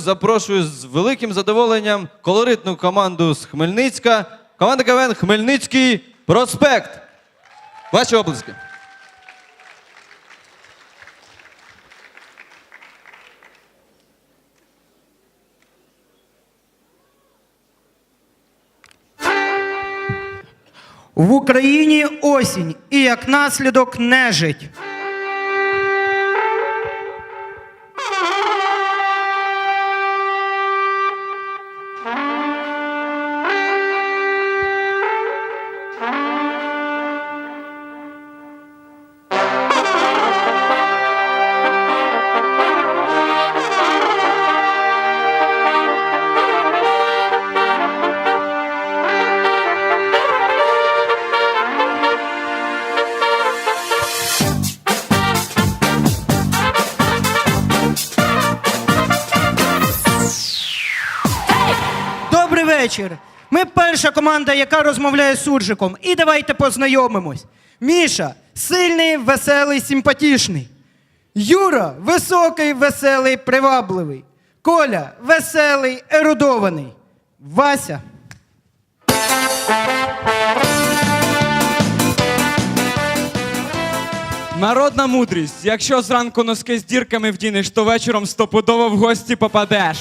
запрошую з великим задоволенням колоритну команду з Хмельницька. Команда КВН Хмельницький проспект. Ваші оплески. В Україні осінь і як наслідок нежить. Вечір. Ми перша команда, яка розмовляє з суржиком. І давайте познайомимось. Міша сильний, веселий, симпатичний. Юра високий, веселий, привабливий. Коля веселий, ерудований. Вася. Народна мудрість. Якщо зранку носки з дірками вдінеш, то вечором стопудово в гості попадеш.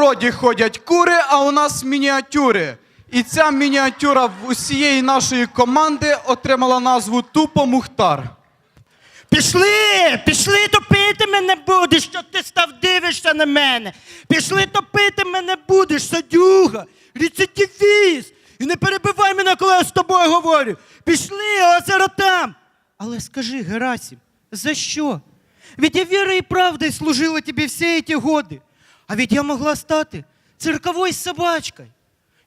По городі ходять кури, а у нас мініатюри. І ця мініатюра в усієї нашої команди отримала назву Тупо Мухтар. Пішли, пішли топити мене будеш, що ти став дивишся на мене. Пішли топити мене будеш, садюга, рецидивіст. І не перебивай мене, коли я з тобою говорю. Пішли, озеро там. Але скажи, Герасим, за що? Ведь я вірою і правдою служила тобі всі ці годи. А ведь я могла стати цирковою собачкою.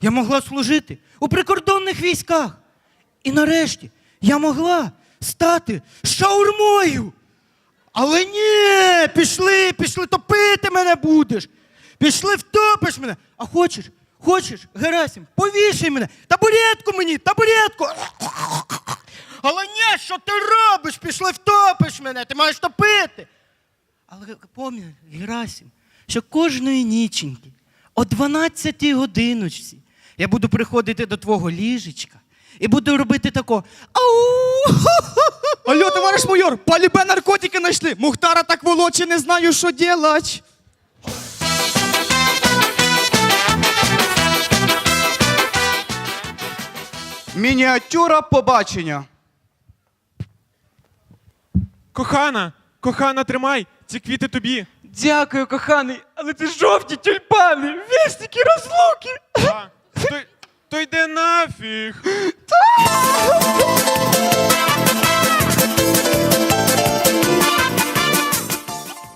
Я могла служити у прикордонних військах. І нарешті я могла стати шаурмою. Але ні, пішли, пішли, топити мене будеш. Пішли, втопиш мене. А хочеш, хочеш, Герасим, повішай мене, табуретку мені, табуретку. Але ні, що ти робиш? Пішли, втопиш мене, ти маєш топити. Але пам'ятай, Герасим, що кожної ніченьки о 12 годиночці я буду приходити до твого ліжечка і буду робити тако. Ау! Алло, товариш майор, полібе наркотики знайшли. Мухтара так волоче, не знаю, що делать. Мініатюра побачення. Кохана, кохана, тримай, ці квіти тобі. Дякую, коханий, але це жовті тюльпани, вісники розлуки. А, то, то йде нафіг.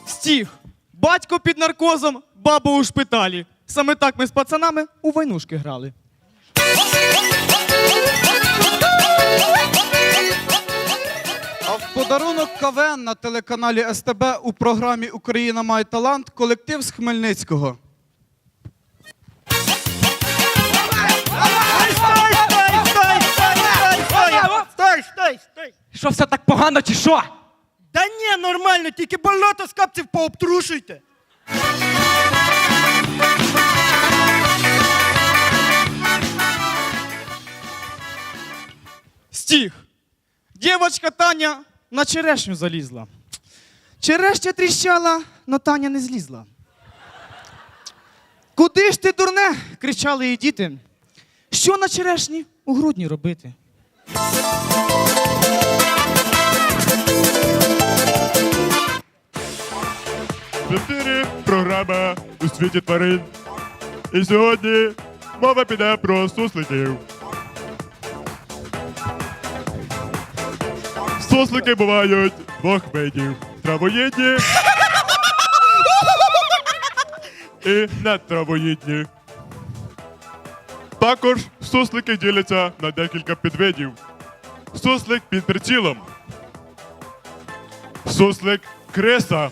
Стіг. Батько під наркозом, баба у шпиталі. Саме так ми з пацанами у войнушки грали. Подарунок КВН на телеканалі СТБ у програмі Україна має талант. Колектив з Хмельницького. Стой, стой, стой! Що все так погано чи що? Та ні, нормально, тільки болото з капців пообтрушуйте. Стих. Девочка Таня на черешню залізла. Черешня тріщала, но Таня не злізла. Куди ж ти, дурне? кричали її діти. Що на черешні у грудні робити? В ефірі програма у світі тварин. І сьогодні мова піде про сусликів. Суслики бувають двох видів. Травоїдні і нетравоїдні. Також суслики діляться на декілька підвидів. Суслик під прицілом. Суслик криса.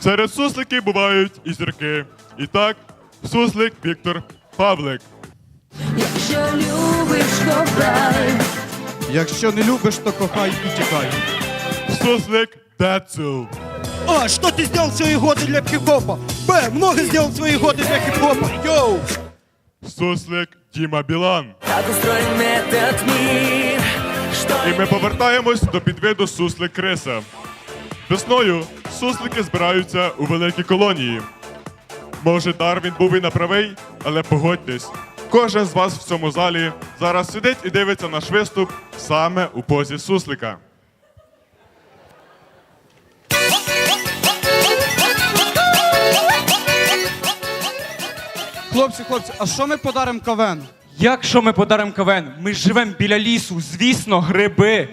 Серед сусликів бувають і зірки. І так, суслик Віктор Павлик. Якщо любиш, кохай, Якщо не любиш, то кохай і тікай. Суслик Децл. А, что ты сделал в свои годы для хип-хопа? Б, много сделал в свои годы для хип-хопа. Йоу! Суслик Діма Білан. Как устроен этот мир, что І ми повертаємось до підвиду суслик криса. Весною суслики збираються у великі колонії. Може, Дарвін був і не правий, але погодьтесь, кожен з вас в цьому залі зараз сидить і дивиться наш виступ саме у позі суслика. Хлопці, хлопці, а що ми подаримо КВН? Як що ми подаримо КВН? Ми ж живемо біля лісу, звісно, гриби.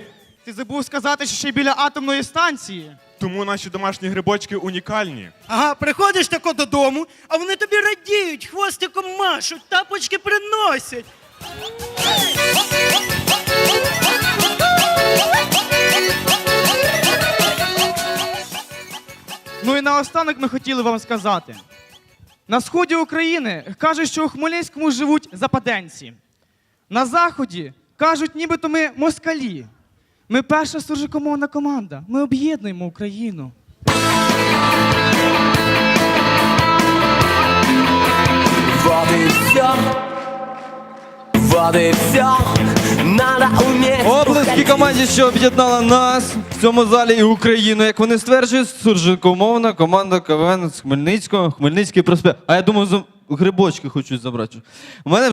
Ти забув сказати, що ще й біля атомної станції. Тому наші домашні грибочки унікальні. Ага, приходиш тако додому, а вони тобі радіють, хвостиком машуть, тапочки приносять. Ну і наостанок ми хотіли вам сказати. На сході України кажуть, що у Хмельницькому живуть западенці. На заході кажуть, нібито ми москалі. Ми перша суржикомовна команда. Ми об'єднуємо Україну. вот и все, вот и все, надо уметь Облески команді, що об'єднала нас в цьому залі і Україну, як вони стверджують, суржикомовна команда КВН з Хмельницького, Хмельницький проспект. А я думав, за- грибочки хочуть забрати. У мене